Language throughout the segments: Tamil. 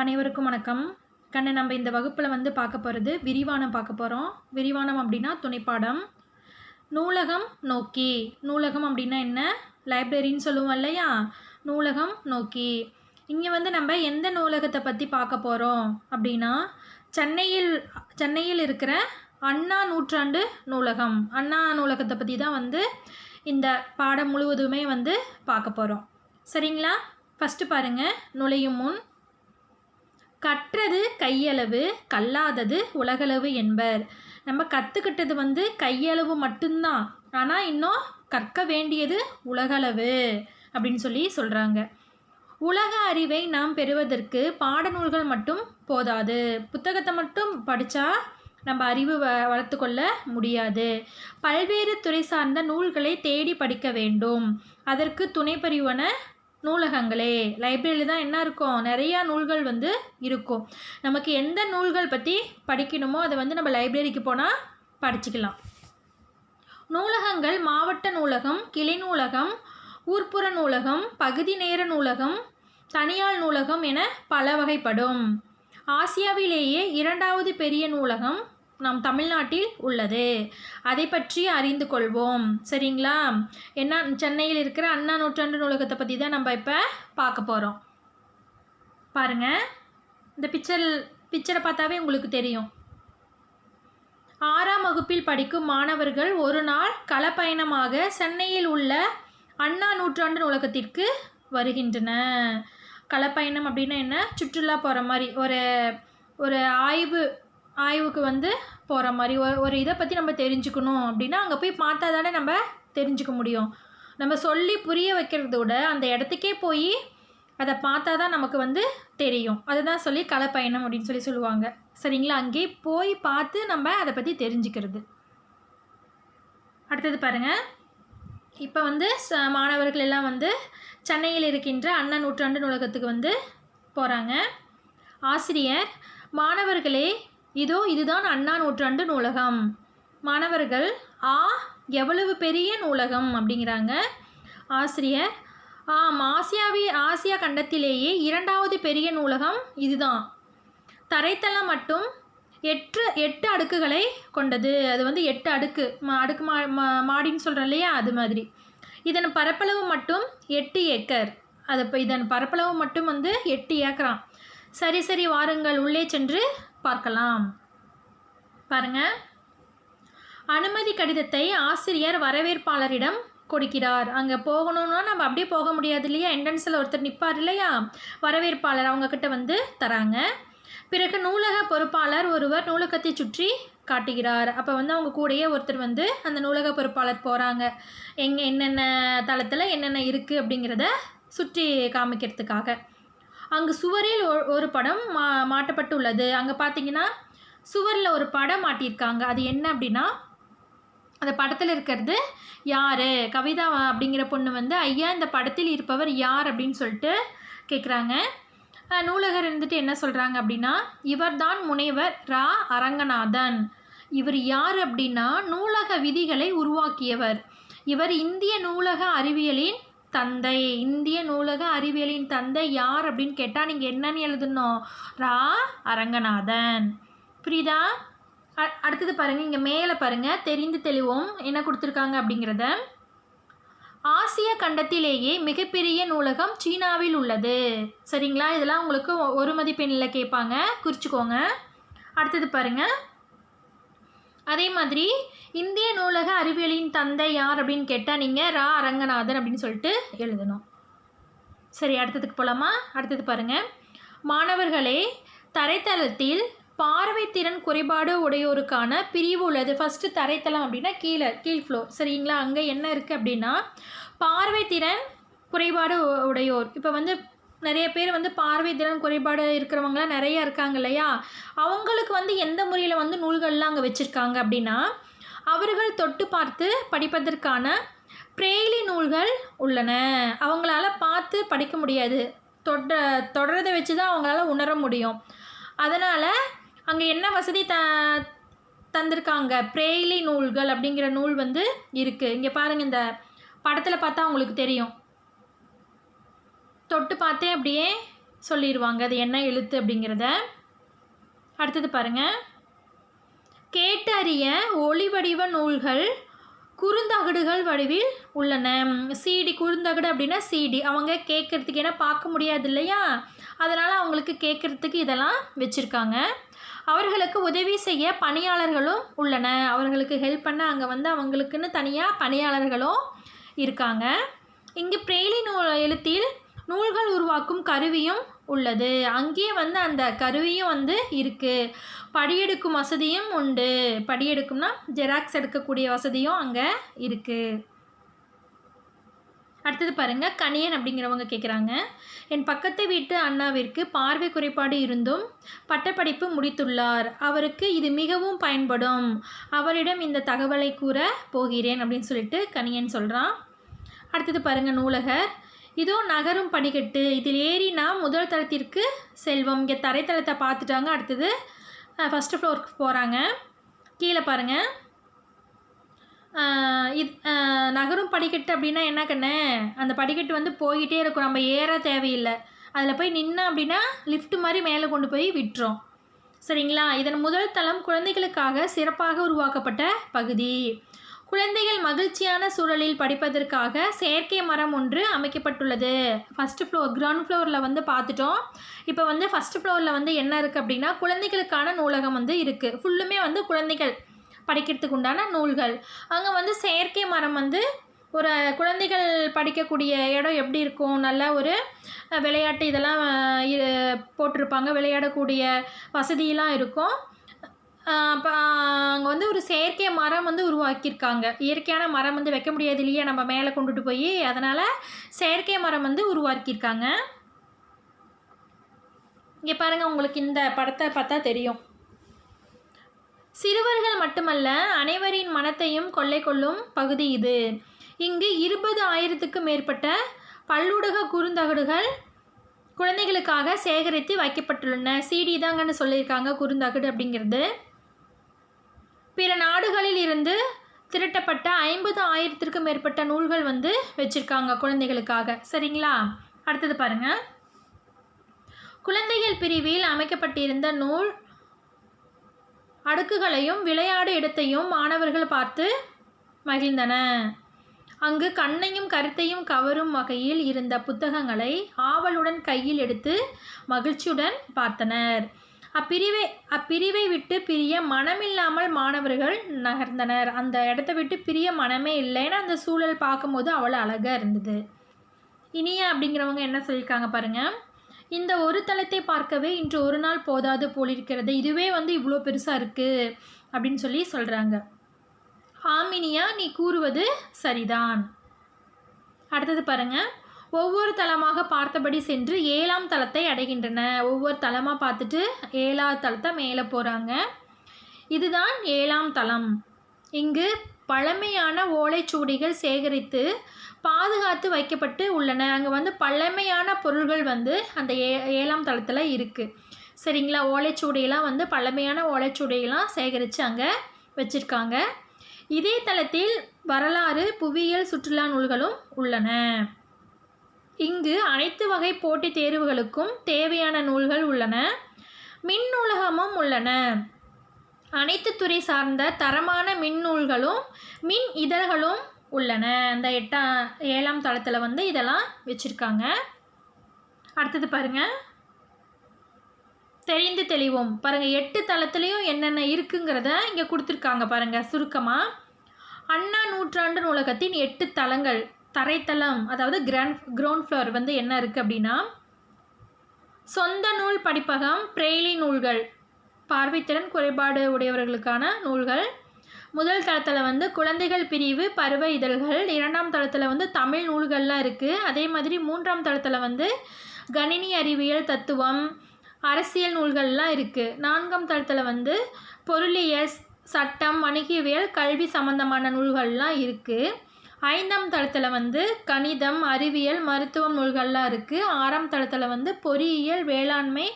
அனைவருக்கும் வணக்கம். கண்ணு நம்ம இந்த வகுப்பில் வந்து பார்க்க போகிறது விரிவானம் பார்க்க போகிறோம் விரிவானம் அப்படின்னா துணைப்பாடம். நூலகம் நோக்கி. நூலகம் அப்படின்னா என்ன? லைப்ரரின்னு சொல்லுவோம் இல்லையா? நூலகம் நோக்கி. இங்கே வந்து நம்ம எந்த நூலகத்தை பற்றி பார்க்க போகிறோம் அப்படின்னா சென்னையில் சென்னையில் இருக்கிற அண்ணா நூற்றாண்டு நூலகம். அண்ணா நூலகத்தை பற்றி தான் வந்து இந்த பாடம் முழுவதுமே வந்து பார்க்க போகிறோம் சரிங்களா? ஃபஸ்ட்டு பாருங்கள் நுழையும் முன் கற்றது கையளவு கல்லாதது உலகளவு என்பர். நம்ம கற்றுக்கிட்டது வந்து கையளவு மட்டும்தான் ஆனால் இன்னும் கற்க வேண்டியது உலகளவு அப்படின்னு சொல்லி சொல்கிறாங்க உலக அறிவை நாம் பெறுவதற்கு பாடநூல்கள் மட்டும் போதாது. புத்தகத்தை மட்டும் படித்தா நம்ம அறிவு வ வளர்த்து கொள்ள முடியாது. பல்வேறு துறை சார்ந்த நூல்களை தேடி படிக்க வேண்டும். அதற்கு துணை பரிவன நூலகங்களே. லைப்ரரியில் தான் என்ன இருக்கும்? நிறையா நூல்கள் வந்து இருக்கும். நமக்கு எந்த நூல்கள் பற்றி படிக்கணுமோ அதை வந்து நம்ம லைப்ரரிக்கு போனால் படிச்சுக்கலாம். நூலகங்கள் மாவட்ட நூலகம் கிளை நூலகம் ஊர்ப்புற நூலகம் பகுதி நேர நூலகம் தனியார் நூலகம் என பல வகைப்படும். ஆசியாவிலேயே இரண்டாவது பெரிய நூலகம் நம் தமிழ்நாட்டில் உள்ளது. அதை பற்றி அறிந்து கொள்வோம். சரிங்களா? என்ன சென்னையில் இருக்கிற அண்ணா நூற்றாண்டு நூலகத்தை பற்றி தான் நம்ம இப்போ பார்க்க போகிறோம் பாருங்கள் இந்த பிக்சர் பிக்சரை பார்த்தாவே உங்களுக்கு தெரியும். ஆறாம் வகுப்பில் படிக்கும் மாணவர்கள் ஒரு நாள் களப்பயணமாக சென்னையில் உள்ள அண்ணா நூற்றாண்டு நூலகத்திற்கு வருகின்றன. களப்பயணம் அப்படின்னா என்ன? சுற்றுலா போகிற மாதிரி ஒரு ஒரு ஆய்வு ஆய்வுக்கு வந்து போகிற மாதிரி ஒரு ஒரு இதை பற்றி நம்ம தெரிஞ்சுக்கணும் அப்படின்னா அங்கே போய் பார்த்தா தானே நம்ம தெரிஞ்சுக்க முடியும். நம்ம சொல்லி புரிய வைக்கிறத விட அந்த இடத்துக்கே போய் அதை பார்த்தா தான் நமக்கு வந்து தெரியும். அதுதான் சொல்லி களப்பயணம் அப்படின்னு சொல்லி சொல்லுவாங்க. சரிங்களா? அங்கேயே போய் பார்த்து நம்ம அதை பற்றி தெரிஞ்சுக்கிறது. அடுத்தது பாருங்கள் இப்போ வந்து ச மாணவர்கள் எல்லாம் வந்து சென்னையில் இருக்கின்ற அண்ணா நூற்றாண்டு நூலகத்துக்கு வந்து போகிறாங்க ஆசிரியர் மாணவர்களே இதோ இதுதான் அண்ணா நூற்றாண்டு நூலகம். மாணவர்கள் ஆ எவ்வளவு பெரிய நூலகம்? அப்படிங்கிறாங்க. ஆசிரியர் ஆம் ஆசியாவி ஆசியா கண்டத்திலேயே இரண்டாவது பெரிய நூலகம் இதுதான். தரைத்தளம் மட்டும் எட்டு எட்டு அடுக்குகளை கொண்டது. அது வந்து எட்டு அடுக்கு. மா அடுக்கு மா மா மாடின்னு சொல்கிறோம் இல்லையா? அது மாதிரி. இதன் பரப்பளவு மட்டும் எட்டு ஏக்கர். அது இப்போ இதன் பரப்பளவு மட்டும் வந்து எட்டு ஏக்கராம் சரி சரி வாருங்கள். உள்ளே சென்று பார்க்கலாம். பாருங்க. அனுமதி கடிதத்தை ஆசிரியர் வரவேற்பாளரிடம் கொடுக்கிறார். அங்கே போகணும்னா நம்ம அப்படியே போக முடியாது இல்லையா? என்ட்ரன்ஸில் ஒருத்தர் நிற்பார் இல்லையா? வரவேற்பாளர் அவங்கக்கிட்ட வந்து தராங்க. பிறகு நூலக பொறுப்பாளர் ஒருவர் நூலகத்தை சுற்றி காட்டுகிறார். அப்போ வந்து அவங்க கூடயே ஒருத்தர் வந்து அந்த நூலக பொறுப்பாளர் போகிறாங்க எங்கே என்னென்ன தளத்தில் என்னென்ன இருக்குது அப்படிங்கிறத சுற்றி காமிக்கிறதுக்காக. அங்கு சுவரில் ஒ- ஒரு படம் மா மாட்டப்பட்டுள்ளது. அங்கே பார்த்தீங்கன்னா சுவரில் ஒரு படம் மாட்டியிருக்காங்க. அது என்ன அப்படின்னா அந்த படத்தில் இருக்கிறது யார்? கவிதா அப்படிங்கிற பொண்ணு வந்து ஐயா இந்த படத்தில் இருப்பவர் யார்? அப்படின்னு சொல்லிட்டு கேட்குறாங்க நூலகர் இருந்துட்டு என்ன சொல்கிறாங்க அப்படின்னா இவர்தான் முனைவர் ரா. அரங்கநாதன். இவர் யார் அப்படின்னா நூலக விதிகளை உருவாக்கியவர். இவர் இந்திய நூலக அறிவியலின் தந்தை இந்திய நூலக அறிவியலின் தந்தை யார் அப்படின்னு கேட்டால் நீங்கள் என்னன்னு எழுதணும்? ரா. அரங்கநாதன். புரியுதா? அடுத்தது பாருங்கள் இங்கே மேலே பாருங்கள் தெரிந்து தெளிவோம் என்ன கொடுத்துருக்காங்க அப்படிங்கிறத. ஆசிய கண்டத்திலேயே மிகப்பெரிய நூலகம் சீனாவில் உள்ளது. சரிங்களா? இதெல்லாம் உங்களுக்கு ஒ- ஒரு மதிப்பெண்ணில் கேட்பாங்க. குறிச்சிக்கோங்க. அடுத்தது பாருங்கள் அதே மாதிரி இந்திய நூலக அறிவியலின் தந்தை யார் அப்படின்னு கேட்டால் நீங்கள் ரா. அரங்கநாதன் அப்படின்னு சொல்லிட்டு எழுதணும். சரி அடுத்ததுக்கு போகலாமா அடுத்தது பாருங்கள் மாணவர்களே தரைத்தளத்தில் பார்வைத்திறன் குறைபாடு உடையோருக்கான பிரிவு உள்ளது. ஃபஸ்ட்டு தரைத்தளம் அப்படின்னா கீழே கீழ் ஃப்ளோர் சரிங்களா? அங்கே என்ன இருக்குது அப்படின்னா பார்வைத்திறன் குறைபாடு உடையோர். இப்போ வந்து நிறைய பேர் வந்து பார்வை திறன் குறைபாடு இருக்கிறவங்களாம் நிறைய இருக்காங்க இல்லையா? அவங்களுக்கு வந்து எந்த முறையில் வந்து நூல்கள்லாம் அங்கே வச்சுருக்காங்க அப்படின்னா அவர்கள் தொட்டு பார்த்து படிப்பதற்கான பிரேலி நூல்கள் உள்ளன. அவங்களால பார்த்து படிக்க முடியாது. தொட தொடரதை வச்சு தான் அவங்களால உணர முடியும். அதனால் அங்கே என்ன வசதி த தந்திருக்காங்க? பிரேலி நூல்கள் அப்படிங்கிற நூல் வந்து இருக்குது இங்கே பாருங்கள் இந்த படத்தில் பார்த்தா உங்களுக்கு தெரியும். தொட்டு பார்த்தே அப்படியே சொல்லிடுவாங்க அது என்ன எழுத்து அப்படிங்கிறத. அடுத்தது பாருங்கள் கேட்டறிய ஒளி வடிவ நூல்கள் குறுந்தகடுகள் வடிவில் உள்ளன. சிடி குறுந்தகடு அப்படின்னா சிடி அவங்க கேட்குறதுக்கு ஏன்னா பார்க்க முடியாது இல்லையா? அதனால் அவங்களுக்கு கேட்குறதுக்கு இதெல்லாம் வச்சுருக்காங்க. அவர்களுக்கு உதவி செய்ய பணியாளர்களும் உள்ளன. அவர்களுக்கு ஹெல்ப் பண்ண அங்கே வந்து அவங்களுக்குன்னு தனியாக பணியாளர்களும் இருக்காங்க. இங்கு பிரெய்லி நூல் எழுத்தில் நூல்கள் உருவாக்கும் கருவியும் உள்ளது. அங்கேயே வந்து அந்த கருவியும் வந்து இருக்குது படியெடுக்கும் வசதியும் உண்டு. படியெடுக்கும்னா ஜெராக்ஸ் எடுக்கக்கூடிய வசதியும் அங்கே இருக்குது அடுத்தது பாருங்கள் கணியன் அப்படிங்கிறவங்க கேட்குறாங்க என் பக்கத்து வீட்டு அண்ணாவிற்கு பார்வை குறைபாடு இருந்தும் பட்டப்படிப்பு முடித்துள்ளார். அவருக்கு இது மிகவும் பயன்படும். அவரிடம் இந்த தகவலை கூற போகிறேன் அப்படின்னு சொல்லிட்டு கணியன் சொல்கிறான் அடுத்தது பாருங்கள் நூலகர். இதோ நகரும் படிக்கட்டு இதில் ஏறினா முதல் தளத்திற்கு செல்வம். இங்கே தரைத்தளத்தை பார்த்துட்டாங்க. அடுத்தது ஃபஸ்ட்டு ஃப்ளோருக்கு போகிறாங்க கீழே பாருங்கள் இது நகரும் படிக்கட்டு அப்படின்னா என்ன கண்ணே? அந்த படிக்கட்டு வந்து போய்கிட்டே இருக்கும். நம்ம ஏற தேவையில்லை. அதில் போய் நின்னா அப்படின்னா லிஃப்ட் மாதிரி மேலே கொண்டு போய் விட்டுரும். சரிங்களா? இதன் முதல் தளம் குழந்தைகளுக்காக சிறப்பாக உருவாக்கப்பட்ட பகுதி. குழந்தைகள் மகிழ்ச்சியான சூழலில் படிப்பதற்காக செயற்கை மரம் ஒன்று அமைக்கப்பட்டுள்ளது. ஃபஸ்ட்டு ஃப்ளோர் கிரவுண்ட் ஃப்ளோரில் வந்து பார்த்துட்டோம். இப்போ வந்து ஃபஸ்ட்டு ஃப்ளோரில் வந்து என்ன இருக்குது அப்படின்னா குழந்தைகளுக்கான நூலகம் வந்து இருக்குது ஃபுல்லுமே வந்து குழந்தைகள் படிக்கிறதுக்கு உண்டான நூல்கள். அங்கே வந்து செயற்கை மரம் வந்து ஒரு குழந்தைகள் படிக்கக்கூடிய இடம் எப்படி இருக்கும்? நல்ல ஒரு விளையாட்டு இதெல்லாம் போட்டிருப்பாங்க. விளையாடக்கூடிய வசதியெலாம் இருக்கும். அப்போ அங்கே வந்து ஒரு செயற்கை மரம் வந்து உருவாக்கியிருக்காங்க. இயற்கையான மரம் வந்து வைக்க முடியாது இல்லையா? நம்ம மேலே கொண்டுட்டு போய் அதனால் செயற்கை மரம் வந்து உருவாக்கியிருக்காங்க. இங்கே பாருங்கள் உங்களுக்கு இந்த படத்தை பார்த்தா தெரியும். சிறுவர்கள் மட்டுமல்ல அனைவரின் மனத்தையும் கொள்ளை கொள்ளும் பகுதி இது. இங்கு இருபது ஆயிரத்துக்கும் மேற்பட்ட பல்லுடக குறுந்தகடுகள் குழந்தைகளுக்காக சேகரித்து வைக்கப்பட்டுள்ளன. சிடி தாங்கன்னு சொல்லியிருக்காங்க குறுந்தகடு அப்படிங்கிறது. பிற நாடுகளில் இருந்து திரட்டப்பட்ட ஐம்பது ஆயிரத்திற்கும் மேற்பட்ட நூல்கள் வந்து வச்சுருக்காங்க குழந்தைகளுக்காக. சரிங்களா? அடுத்தது பாருங்கள் குழந்தைகள் பிரிவில் அமைக்கப்பட்டிருந்த நூல் அடுக்குகளையும் விளையாடு இடத்தையும் மாணவர்கள் பார்த்து மகிழ்ந்தன. அங்கு கண்ணையும் கருத்தையும் கவரும் வகையில் இருந்த புத்தகங்களை ஆவலுடன் கையில் எடுத்து மகிழ்ச்சியுடன் பார்த்தனர். அப்பிரிவை அப்பிரிவை விட்டு பிரிய மனமில்லாமல் மாணவர்கள் நகர்ந்தனர். அந்த இடத்த விட்டு பிரிய மனமே இல்லைன்னு அந்த சூழல் பார்க்கும்போது அவ்வளோ அழகாக இருந்தது. இனியா அப்படிங்கிறவங்க என்ன சொல்லியிருக்காங்க பாருங்கள் இந்த ஒரு தளத்தை பார்க்கவே இன்று ஒரு நாள் போதாது போலிருக்கிறது. இதுவே வந்து இவ்வளோ பெருசாக இருக்குது அப்படின்னு சொல்லி சொல்கிறாங்க ஆமினியா நீ கூறுவது சரிதான். அடுத்தது பாருங்கள் ஒவ்வொரு தளமாக பார்த்தபடி சென்று ஏழாம் தளத்தை அடைகின்றன. ஒவ்வொரு தளமாக பார்த்துட்டு ஏழாவது தளத்தை மேலே போகிறாங்க இதுதான் ஏழாம் தளம். இங்கு பழமையான ஓலைச்சுவடிகள் சேகரித்து பாதுகாத்து வைக்கப்பட்டு உள்ளன. அங்கே வந்து பழமையான பொருள்கள் வந்து அந்த ஏ ஏழாம் தளத்தில் இருக்குது சரிங்களா? ஓலைச்சுவடியெல்லாம் வந்து பழமையான ஓலைச்சுவடியெல்லாம் சேகரித்து அங்கே வச்சுருக்காங்க. இதே தளத்தில் வரலாறு புவியியல் சுற்றுலா நூல்களும் உள்ளன. இங்கு அனைத்து வகை போட்டித் தேர்வுகளுக்கும் தேவையான நூல்கள் உள்ளன. மின் நூலகமும் உள்ளன. அனைத்து துறை சார்ந்த தரமான மின் நூல்களும் மின் இதழ்களும் உள்ளன. அந்த எட்டாம் ஏழாம் தளத்தில் வந்து இதெல்லாம் வச்சுருக்காங்க. அடுத்தது பாருங்கள் தெரிந்து தெளிவோம். பாருங்கள் எட்டு தளத்துலேயும் என்னென்ன இருக்குங்கிறத இங்கே கொடுத்துருக்காங்க பாருங்கள் சுருக்கமாக அண்ணா நூற்றாண்டு நூலகத்தின் எட்டு தளங்கள். தரைத்தளம் அதாவது கிராண்ட் கிரவுண்ட் ஃப்ளோர் வந்து என்ன இருக்குது அப்படின்னா சொந்த நூல் படிப்பகம் பிரெய்லி நூல்கள் பார்வைத்திறன் குறைபாடு உடையவர்களுக்கான நூல்கள். முதல் தளத்தில் வந்து குழந்தைகள் பிரிவு பருவ இதழ்கள். இரண்டாம் தளத்தில் வந்து தமிழ் நூல்கள்லாம் இருக்குது அதே மாதிரி மூன்றாம் தளத்தில் வந்து கணினி அறிவியல் தத்துவம் அரசியல் நூல்கள்லாம் இருக்குது நான்காம் தளத்தில் வந்து பொருளியல் சட்டம் வணிகவியல் கல்வி சம்மந்தமான நூல்கள்லாம் இருக்குது ஐந்தாம் தளத்தில் வந்து கணிதம் அறிவியல் மருத்துவம் நூல்கள்லாம் இருக்குது ஆறாம் தளத்தில் வந்து பொறியியல் வேளாண்மை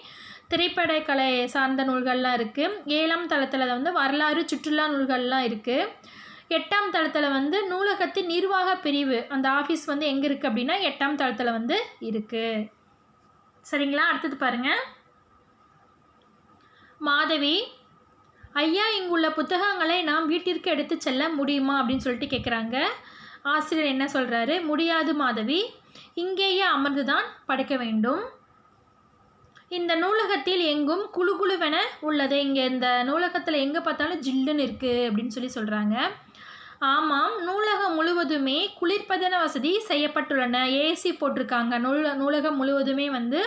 திரைப்படக்கலை சார்ந்த நூல்கள்லாம் இருக்குது ஏழாம் தளத்தில் வந்து வரலாறு சுற்றுலா நூல்கள்லாம் இருக்குது எட்டாம் தளத்தில் வந்து நூலகத்தின் நிர்வாக பிரிவு அந்த ஆஃபீஸ் வந்து எங்கே இருக்குது அப்படின்னா எட்டாம் தளத்தில் வந்து இருக்குது சரிங்களா? அடுத்தது பாருங்கள் மாதவி ஐயா இங்குள்ள புத்தகங்களை நாம் வீட்டிற்கு எடுத்து செல்ல முடியுமா? அப்படின்னு சொல்லிட்டு கேட்குறாங்க ஆசிரியர் என்ன சொல்கிறாரு முடியாது மாதவி இங்கேயே அமர்ந்து தான் வேண்டும். இந்த நூலகத்தில் எங்கும் குழு குழுவென உள்ளது. இங்கே இந்த நூலகத்தில் எங்கே பார்த்தாலும் ஜில்லுன்னு இருக்குது அப்படின்னு சொல்லி சொல்கிறாங்க ஆமாம் நூலகம் முழுவதுமே குளிர்பதன வசதி செய்யப்பட்டுள்ளன. ஏசி போட்டிருக்காங்க. நூல நூலகம் முழுவதுமே வந்து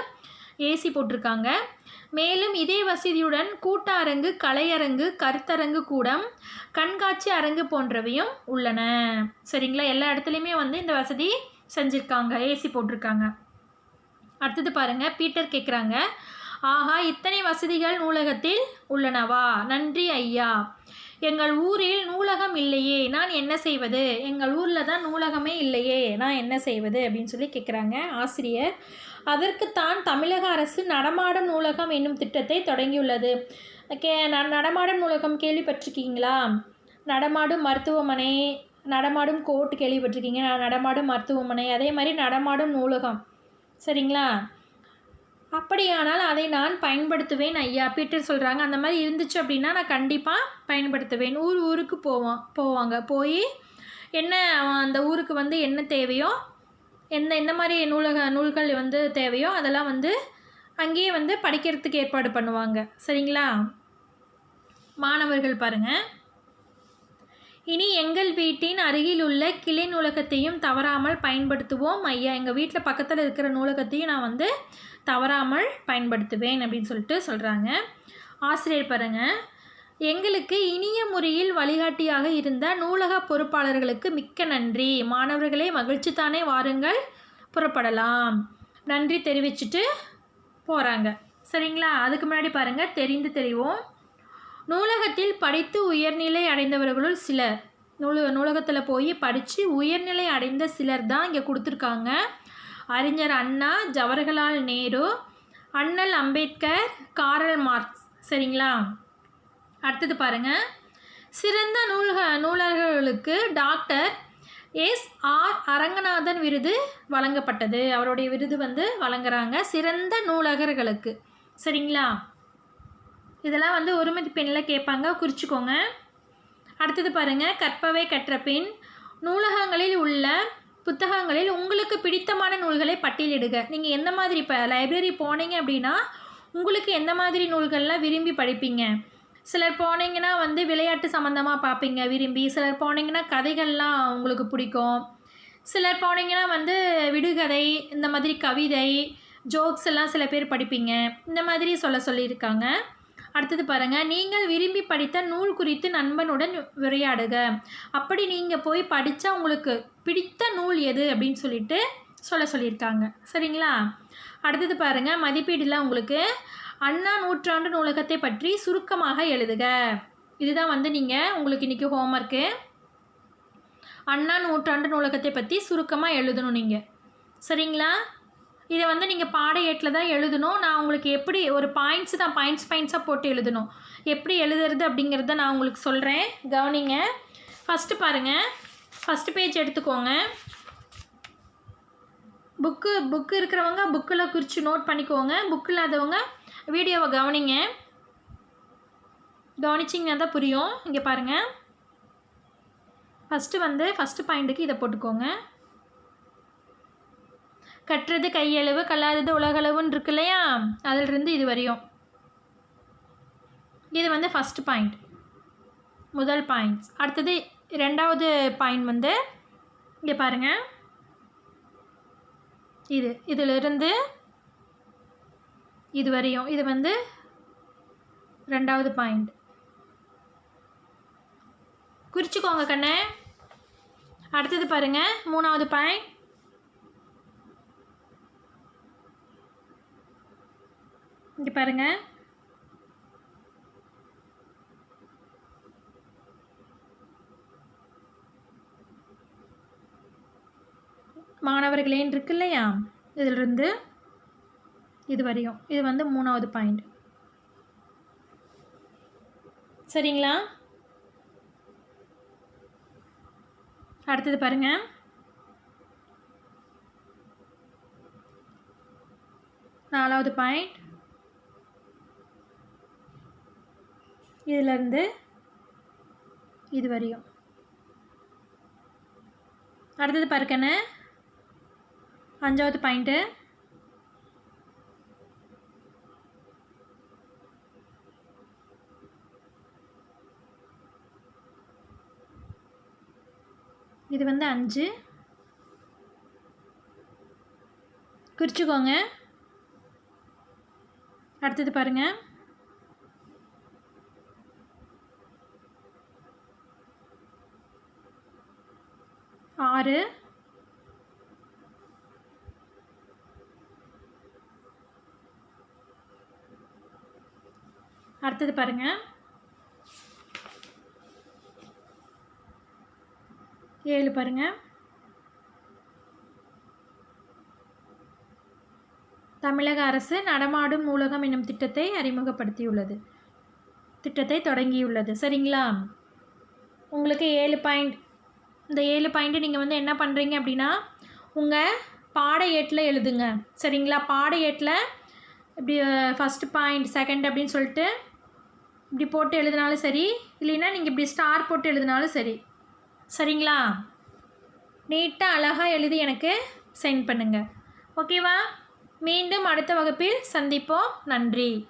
ஏசி போட்டிருக்காங்க. மேலும் இதே வசதியுடன் கூட்ட அரங்கு கலையரங்கு கருத்தரங்கு கூடம் கண்காட்சி அரங்கு போன்றவையும் உள்ளன. சரிங்களா? எல்லா இடத்துலையுமே வந்து இந்த வசதி செஞ்சுருக்காங்க. ஏசி போட்டிருக்காங்க. அடுத்தது பாருங்கள் பீட்டர் கேட்குறாங்க ஆஹா இத்தனை வசதிகள் நூலகத்தில் உள்ளனவா? நன்றி ஐயா. எங்கள் ஊரில் நூலகம் இல்லையே நான் என்ன செய்வது? எங்கள் ஊரில் தான் நூலகமே இல்லையே நான் என்ன செய்வது? அப்படின்னு சொல்லி கேட்குறாங்க ஆசிரியர். அதற்குத்தான் தமிழக அரசு நடமாடும் நூலகம் என்னும் திட்டத்தை தொடங்கியுள்ளது. கே நடமாடும் நூலகம் கேள்விப்பட்டிருக்கீங்களா? நடமாடும் மருத்துவமனை நடமாடும் கோர்ட் கேள்விப்பட்டிருக்கீங்க நடமாடும் மருத்துவமனை அதே மாதிரி நடமாடும் நூலகம். சரிங்களா? அப்படியானால் அதை நான் பயன்படுத்துவேன் ஐயா பீட்டர் சொல்கிறாங்க அந்த மாதிரி இருந்துச்சு அப்படின்னா நான் கண்டிப்பாக பயன்படுத்துவேன். ஊர் ஊருக்கு போவோம் போவாங்க. போய் என்ன அவன் அந்த ஊருக்கு வந்து என்ன தேவையோ எந்த எந்த மாதிரி நூலக நூல்கள் வந்து தேவையோ அதெல்லாம் வந்து அங்கேயே வந்து படிக்கிறதுக்கு ஏற்பாடு பண்ணுவாங்க. சரிங்களா? மாணவர்கள் பாருங்கள் இனி எங்கள் வீட்டின் அருகில் உள்ள கிளை நூலகத்தையும் தவறாமல் பயன்படுத்துவோம் ஐயா. எங்கள் வீட்டில் பக்கத்தில் இருக்கிற நூலகத்தையும் நான் வந்து தவறாமல் பயன்படுத்துவேன் அப்படின்னு சொல்லிட்டு சொல்கிறாங்க ஆசிரியர் பாருங்க. எங்களுக்கு இனிய முறையில் வழிகாட்டியாக இருந்த நூலக பொறுப்பாளர்களுக்கு மிக்க நன்றி. மாணவர்களே மகிழ்ச்சி தானே வாருங்கள். புறப்படலாம். நன்றி தெரிவிச்சுட்டு போகிறாங்க சரிங்களா? அதுக்கு முன்னாடி பாருங்கள் தெரிந்து தெரிவோம். நூலகத்தில் படித்து உயர்நிலை அடைந்தவர்களுள் சிலர். நூல நூலகத்தில் போய் படித்து உயர்நிலை அடைந்த சிலர் தான் இங்கே கொடுத்துருக்காங்க. அறிஞர் அண்ணா ஜவஹர்லால் நேரு அண்ணல் அம்பேத்கர் காரல் மார்க்ஸ். சரிங்களா? அடுத்தது பாருங்கள் சிறந்த நூல்க நூலகர்களுக்கு டாக்டர் எஸ். ஆர். அரங்கநாதன் விருது வழங்கப்பட்டது. அவருடைய விருது வந்து வழங்குறாங்க. சிறந்த நூலகர்களுக்கு. சரிங்களா? இதெல்லாம் வந்து ஒரு மதிப்பெண்ணில் கேட்பாங்க. குறிச்சிக்கோங்க. அடுத்தது பாருங்கள் கற்பவை கற்ற பின் நூலகங்களில் உள்ள புத்தகங்களில் உங்களுக்கு பிடித்தமான நூல்களை பட்டியலிடுக. நீங்கள் எந்த மாதிரி இப்போ லைப்ரரி போனீங்க அப்படின்னா உங்களுக்கு எந்த மாதிரி நூல்கள்லாம் விரும்பி படிப்பீங்க? சிலர் போனீங்கன்னா வந்து விளையாட்டு சம்மந்தமாக பார்ப்பீங்க விரும்பி. சிலர் போனீங்கன்னா கதைகள்லாம் உங்களுக்கு பிடிக்கும். சிலர் போனீங்கன்னா வந்து விடுகதை இந்த மாதிரி கவிதை ஜோக்ஸ் எல்லாம் சில பேர் படிப்பீங்க. இந்த மாதிரி சொல்ல சொல்லியிருக்காங்க. அடுத்தது பாருங்கள் நீங்கள் விரும்பி படித்த நூல் குறித்து நண்பனுடன் உரையாடுக. அப்படி நீங்கள் போய் படித்தா உங்களுக்கு பிடித்த நூல் எது அப்படின்னு சொல்லிட்டு சொல்ல சொல்லியிருக்காங்க. சரிங்களா? அடுத்தது பாருங்கள் மதிப்பீடில் உங்களுக்கு அண்ணா நூற்றாண்டு நூலகத்தை பற்றி சுருக்கமாக எழுதுக. இதுதான் வந்து நீங்கள் உங்களுக்கு இன்றைக்கி ஹோம்ஒர்க்கு அண்ணா நூற்றாண்டு நூலகத்தை பற்றி சுருக்கமாக எழுதணும் நீங்கள் சரிங்களா? இதை வந்து நீங்கள் பாட ஏட்டில் தான் எழுதணும். நான் உங்களுக்கு எப்படி ஒரு பாயிண்ட்ஸ் தான் பாயிண்ட்ஸ் பாயிண்ட்ஸாக போட்டு எழுதணும். எப்படி எழுதுறது அப்படிங்கிறத நான் உங்களுக்கு சொல்கிறேன் கவனிங்க. ஃபஸ்ட்டு பாருங்கள் ஃபஸ்ட்டு பேஜ் எடுத்துக்கோங்க. புக்கு புக்கு இருக்கிறவங்க புக்கில் குறித்து நோட் பண்ணிக்கோங்க. புக் இல்லாதவங்க வீடியோவை கவனிங்க. கவனிச்சிங்கன்னா தான் புரியும். இங்கே பாருங்கள் ஃபஸ்ட்டு வந்து ஃபஸ்ட்டு பாயிண்ட்டுக்கு இதை போட்டுக்கோங்க. கற்றது கையளவு கல்லாதது உலகளவுன்னு இருக்கு இல்லையா? அதிலிருந்து இது வரையும். இது வந்து ஃபஸ்ட் பாயிண்ட் முதல் பாயிண்ட்ஸ் அடுத்தது ரெண்டாவது பாயிண்ட் வந்து இங்கே பாருங்கள் இது. இதிலிருந்து இது வரையும். இது வந்து ரெண்டாவது பாயிண்ட் குறிச்சிக்கோங்க கண்ணே. அடுத்தது பாருங்கள் மூணாவது பாயிண்ட் இங்கே பாருங்கள் மாணவர்களேன் இருக்கு இல்லையா? இதிலிருந்து இது வரையும். இது வந்து மூணாவது பாயிண்ட் சரிங்களா? அடுத்தது பாருங்கள் நாலாவது பாயிண்ட் இதிலேருந்து இது வரையும். அடுத்தது பாருக்கண்ணு அஞ்சாவது பாயிண்ட்டு இது வந்து அஞ்சு. குறிச்சிக்கோங்க. அடுத்தது பாருங்கள் ஆறு. அடுத்தது பாருங்கள் ஏழு பாருங்கள் தமிழக அரசு நடமாடும் நூலகம் என்னும் திட்டத்தை அறிமுகப்படுத்தியுள்ளது. திட்டத்தை தொடங்கியுள்ளது. சரிங்களா? உங்களுக்கு ஏழு பாயிண்ட் இந்த ஏழு பாயிண்ட்டு நீங்கள் வந்து என்ன பண்ணுறீங்க அப்படின்னா உங்கள் பாட ஏட்டில் எழுதுங்க. சரிங்களா? பாட இப்படி ஃபஸ்ட்டு பாயிண்ட் செகண்ட் அப்படின்னு சொல்லிட்டு இப்படி போட்டு எழுதினாலும் சரி இல்லைன்னா நீங்கள் இப்படி ஸ்டார் போட்டு எழுதினாலும் சரி. சரிங்களா? நீட்டாக அழகாக எழுதி எனக்கு சென்ட் பண்ணுங்கள் ஓகேவா மீண்டும் அடுத்த வகுப்பில் சந்திப்போம். நன்றி.